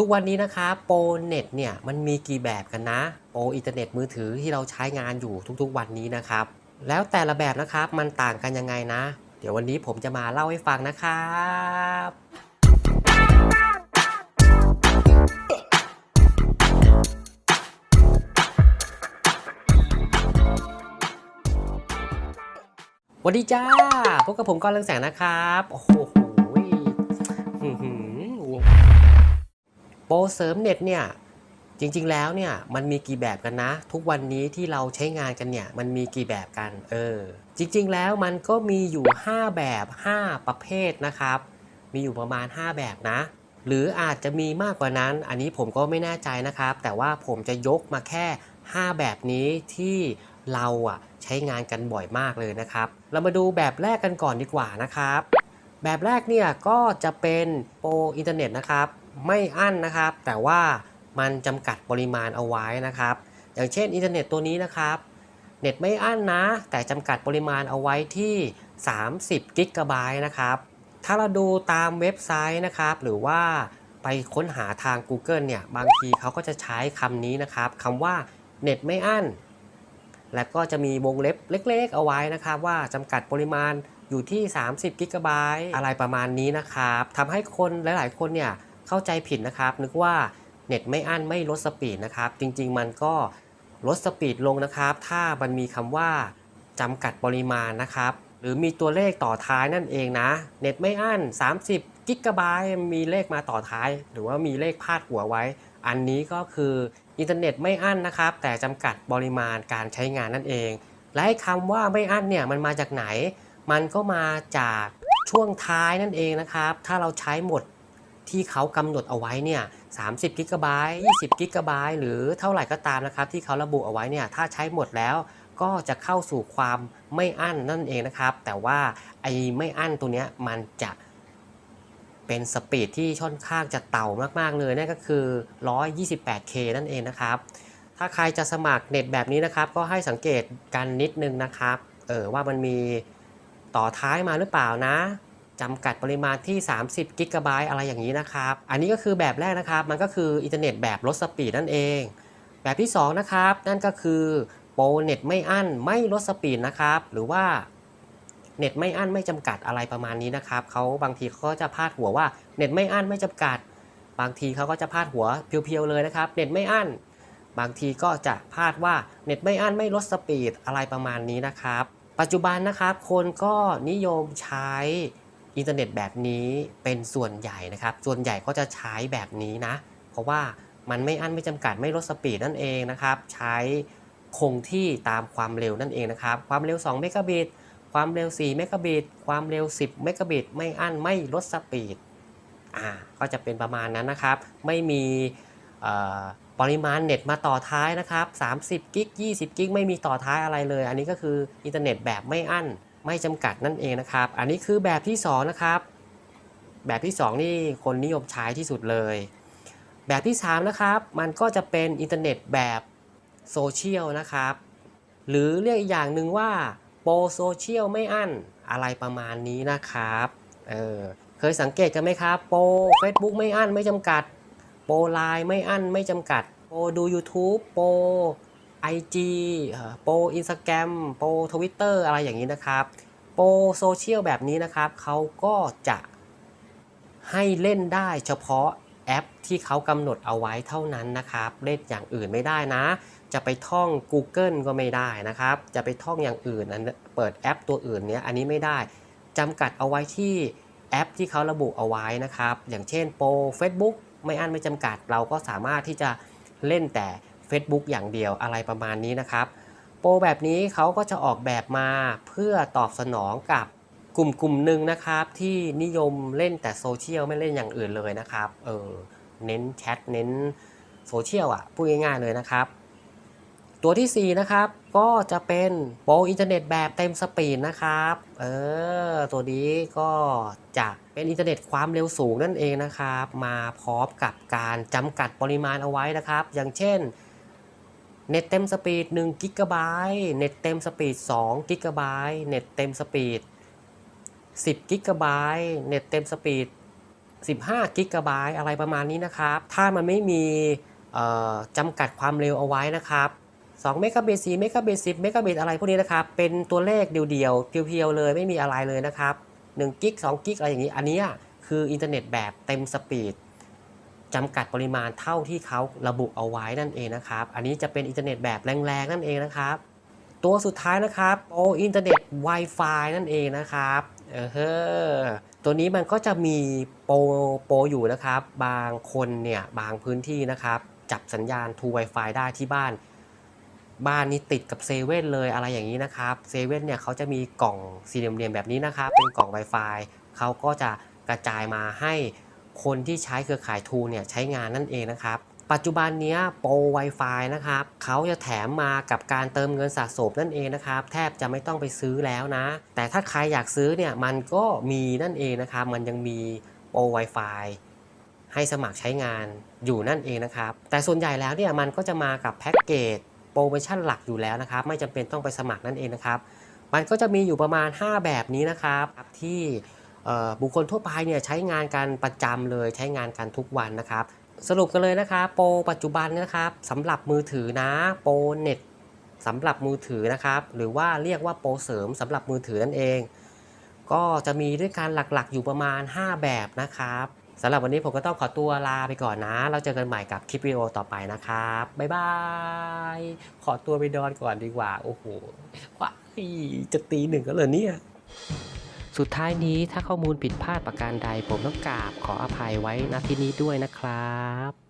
ทุกวันนี้นะครับโปรเน็ตเนี่ยมันมีกี่แบบกันนะโปรอินเทอร์เน็ตมือถือที่เราใช้งานอยู่ทุกๆวันนี้นะครับ แล้วแต่ละแบบนะครับมันต่างกันยังไงนะ เดี๋ยววันนี้ผมจะมาเล่าให้ฟังนะครับสวัสดีจ้าพบกับผมก้อนเรืองแสงนะครับ โอ้โหหือหือ โปรเสริมเน็ตเนี่ยจริงๆแล้วเนี่ยมันมีกี่แบบกันนะ ทุกวันนี้ที่เราใช้งานกันเนี่ยมันมีกี่แบบกันเออจริงๆแล้วมันก็มีอยู่ 5 แบบ 5 ประเภทนะครับ มีอยู่ประมาณ 5 แบบนะ หรืออาจจะมีมากกว่านั้น อันนี้ผมก็ไม่แน่ใจนะครับ แต่ว่าผมจะยกมาแค่ 5 แบบนี้ที่เราอะใช้งานกันบ่อยมากเลยนะครับ เรามาดูแบบแรกกันก่อนดีกว่านะครับ แบบแรกเนี่ยก็จะเป็นโปรอินเทอร์เน็ตนะครับ ไม่อั้นนะครับ แต่ว่ามันจำกัดปริมาณเอาไว้นะครับ อย่างเช่นอินเทอร์เน็ตตัวนี้นะครับ เน็ตไม่อั้นนะ แต่จำกัดปริมาณเอาไว้ที่ 30กิกะไบต์นะครับ ถ้าเราดูตามเว็บไซต์นะครับ หรือว่าไปค้นหาทาง Google เนี่ย บางทีเขาก็จะใช้คำนี้นะครับคำว่าเน็ตไม่อั้น แล้วก็จะมีวงเล็บเล็ก ๆ เอาไว้นะครับว่าจำกัดปริมาณอยู่ที่ 30กิกะไบต์อะไรประมาณนี้นะครับทำให้คนหลาย ๆ คนเนี่ย เข้าใจผิดนะครับ นึกว่าเน็ตไม่อั้นไม่ลดสปีดนะครับ จริงๆมันก็ลดสปีดลงนะครับ ถ้ามันมีคำว่าจำกัดปริมาณนะครับ หรือมีตัวเลขต่อท้ายนั่นเองนะ เน็ตไม่อั้น 30 กิกะไบต์มีเลขมาต่อท้าย หรือว่ามีเลขพาดหัวไว้ อันนี้ก็คืออินเทอร์เน็ตไม่อั้นนะครับ แต่จำกัดปริมาณการใช้งานนั่นเอง และไอ้คำว่าไม่อั้นเนี่ยมันมาจากไหน มันก็มาจากช่วงท้ายนั่นเองนะครับ ถ้าเราใช้หมด ที่เขากำหนดเอาไว้เนี่ย30กิกะไบต์20กิกะไบต์หรือเท่าไหร่ก็ตามนะครับที่เขาระบุเอาไว้เนี่ยถ้าใช้หมดแล้วก็จะเข้าสู่ความไม่อั้นนั่นเองนะครับ แต่ว่าไอ้ไม่อั้นตัวเนี้ยมันจะเป็นสปีดที่ค่อนข้างจะเต่ามากๆเลยนั่นก็คือ 128K นั่นเองนะครับ ถ้าใครจะสมัครเน็ตแบบนี้นะครับ ก็ให้สังเกตกันนิดนึงนะครับ เออว่ามันมีต่อท้ายมาหรือเปล่านะ จำกัดปริมาณที่ 30 กิกะไบต์อะไรอย่างนี้นะครับ อันนี้ก็คือแบบแรกนะครับ มันก็คืออินเทอร์เน็ตแบบลดสปีดนั่นเอง แบบที่ 2 นะครับ นั่นก็คือโปรเน็ตไม่อั้นไม่ลดสปีดนะครับ หรือว่าเน็ตไม่อั้นไม่จำกัดอะไรประมาณนี้นะครับเขาบางทีเขาจะพาดหัวว่าเน็ตไม่อั้นไม่จำกัด บางทีเขาก็จะพาดหัวเพียวๆเลยนะครับเน็ตไม่อั้น บางทีก็จะพาดว่าเน็ตไม่อั้นไม่ลดสปีดอะไรประมาณนี้นะครับ ปัจจุบันนะครับ คนก็นิยมใช้ อินเทอร์เน็ตแบบนี้เป็นส่วนใหญ่นะครับ ส่วนใหญ่ก็จะใช้แบบนี้นะ เพราะว่ามันไม่อั้นไม่จำกัดไม่ลดสปีดนั่นเองนะครับ ใช้คงที่ตามความเร็วนั่นเองนะครับ ความเร็ว2เมกะบิต ความเร็ว4เมกะบิต ความเร็ว 10เมกะบิต ไม่อั้นไม่ลดสปีด อ่า ก็จะเป็นประมาณนั้นนะครับ ไม่มีปริมาณเน็ตมาต่อท้ายนะครับ 30 กิก 20 กิก ไม่มีต่อท้ายอะไรเลย อันนี้ก็คืออินเทอร์เน็ตแบบไม่อั้น ไม่จำกัดนั่นเองนะครับ อันนี้คือแบบที่ 2 นะครับ แบบที่ 2 นี่คนนิยมใช้ที่สุดเลย แบบที่ 3 นะครับ มันก็จะเป็นอินเทอร์เน็ตแบบโซเชียลนะครับ หรือเรียกอีกอย่างหนึ่งว่าโปรโซเชียลไม่อั้นอะไรประมาณนี้นะครับเออเคยสังเกตกันไหมครับ โปร Facebook ไม่อั้นไม่จำกัด โปรไลน์ไม่อั้นไม่จำกัด โปรดู YouTube โปร IG เอ่อโปร Instagram โปร Twitter อะไรอย่างนี้นะครับ โปรโซเชียลแบบนี้นะครับ เขาก็จะให้เล่นได้เฉพาะแอปที่เขากำหนดเอาไว้เท่านั้นนะครับ เล่นอย่างอื่นไม่ได้นะ จะไปท่อง Google ก็ไม่ได้นะครับ จะไปท่องอย่างอื่นอันเปิดแอปตัวอื่นเนี้ยอันนี้ไม่ได้จำกัดเอาไว้ที่แอปที่เขาระบุเอาไว้นะครับ อย่างเช่นโปร Facebook ไม่อั้นไม่จำกัด เราก็สามารถที่จะเล่นแต่ Facebook อย่างเดียวอะไรประมาณนี้นะครับ โปรแบบนี้เขาก็จะออกแบบมาเพื่อตอบสนองกับกลุ่มกลุ่มหนึ่งนะครับ ที่นิยมเล่นแต่โซเชียลไม่เล่นอย่างอื่นเลยนะครับเออเน้นแชทเน้นโซเชียลอะพูดง่ายๆเลยนะครับ ตัวที่ 4 นะครับ ก็จะเป็นโปรอินเทอร์เน็ตแบบเต็มสปีดนะครับเออตัวนี้ก็จะเป็นอินเทอร์เน็ตความเร็วสูงนั่นเองนะครับ มาพร้อมกับการจำกัดปริมาณเอาไว้นะครับ อย่างเช่น เน็ตเต็มสปีด1กิกะไบต์เน็ตเต็มสปีด2กิกะไบต์เน็ตเต็มสปีด10กิกะไบต์เน็ตเต็มสปีด15กิกะไบต์อะไรประมาณนี้นะครับ ถ้ามันไม่มีจำกัดความเร็วเอาไว้นะครับ2เมกะเบต4เมกะเบต10เมกะเบตอะไรพวกนี้นะครับ เป็นตัวเลขเดียวๆ เพียวๆ เลยไม่มีอะไรเลยนะครับ1กิก2กิกอะไรอย่างนี้ อันนี้คืออินเทอร์เน็ตแบบเต็มสปีด จำกัดปริมาณเท่าที่เขาระบุเอาไว้นั่นเองนะครับ อันนี้จะเป็นอินเทอร์เน็ตแบบแรงๆนั่นเองนะครับ ตัวสุดท้ายนะครับโออินเทอร์เน็ต Wi-Fi นั่นเองนะครับเออเฮ้อตัวนี้มันก็จะมีโปรโปรอยู่นะครับ บางคนเนี่ยบางพื้นที่นะครับ จับสัญญาณ True Wi-Fi ได้ที่บ้าน บ้านนี้ติดกับเซเว่นเลยอะไรอย่างนี้นะครับเซเว่นเนี่ยเขาจะมีกล่องสี่เหลี่ยมๆแบบนี้นะครับ เป็นกล่อง Wi-Fi เขาก็จะกระจายมาให้ คนที่ใช้เครือข่าย True เนี่ยใช้งานนั่นเองนะครับปัจจุบันนี้โปร Wi-Fi นะครับเขาจะแถมมากับการเติมเงินสะสมนั่นเองนะครับ แทบจะไม่ต้องไปซื้อแล้วนะ แต่ถ้าใครอยากซื้อเนี่ยมันก็มีนั่นเองนะครับ มันยังมีโปร Wi-Fi ให้สมัครใช้งานอยู่นั่นเองนะครับ แต่ส่วนใหญ่แล้วเนี่ยมันก็จะมากับแพ็กเกจโปรโมชั่นหลักอยู่แล้วนะครับ ไม่จำเป็นต้องไปสมัครนั่นเองนะครับ มันก็จะมีอยู่ประมาณ 5 แบบนี้นะครับที่ บุคคลทั่วไปเนี่ยใช้งานกันประจำเลยใช้งานกันทุกวันนะครับ สรุปกันเลยนะครับโปรปัจจุบันนะครับสำหรับมือถือนะโปรเน็ตสำหรับมือถือนะครับ หรือว่าเรียกว่าโปรเสริมสำหรับมือถือนั่นเอง ก็จะมีด้วยการหลักๆ อยู่ประมาณ 5 แบบนะครับสำหรับวันนี้ผมก็ต้องขอตัวลาไปก่อนนะ เราเจอกันใหม่กับคลิปวิดีโอต่อไปนะครับ บ๊ายบาย ขอตัวไปนอนก่อนดีกว่า โอ้โหว้ายจะตีหนึ่งก็เลยเนี่ย สุดท้ายนี้ถ้าข้อมูลผิดพลาดประการใดผมต้องกราบขออภัยไว้ณที่นี้ด้วยนะครับ